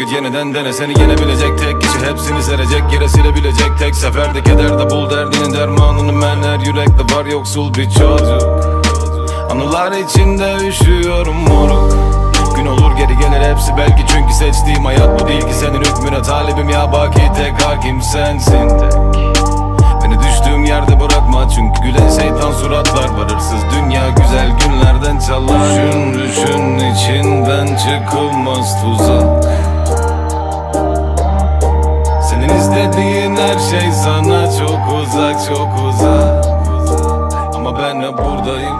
Yeniden dene. Seni yenebilecek tek kişi Hepsini serecek. Yere silebilecek tek seferde Kederde bul derdinin dermanını men Her yürekte var yoksul bir çocuk. Anılar içinde üşüyorum moruk. Gün olur geri gelir hepsi belki. Çünkü seçtiğim hayat bu değil ki senin hükmüne. Talibim ya baki tek hakim sensin? Beni düştüğüm yerde bırakma. Çünkü gülen şeytan suratlar var. Hırsız dünya güzel günlerden çalar. Düşün düşün içinden çıkılmaz tuzak çok uzak. Ama ben hep buradayım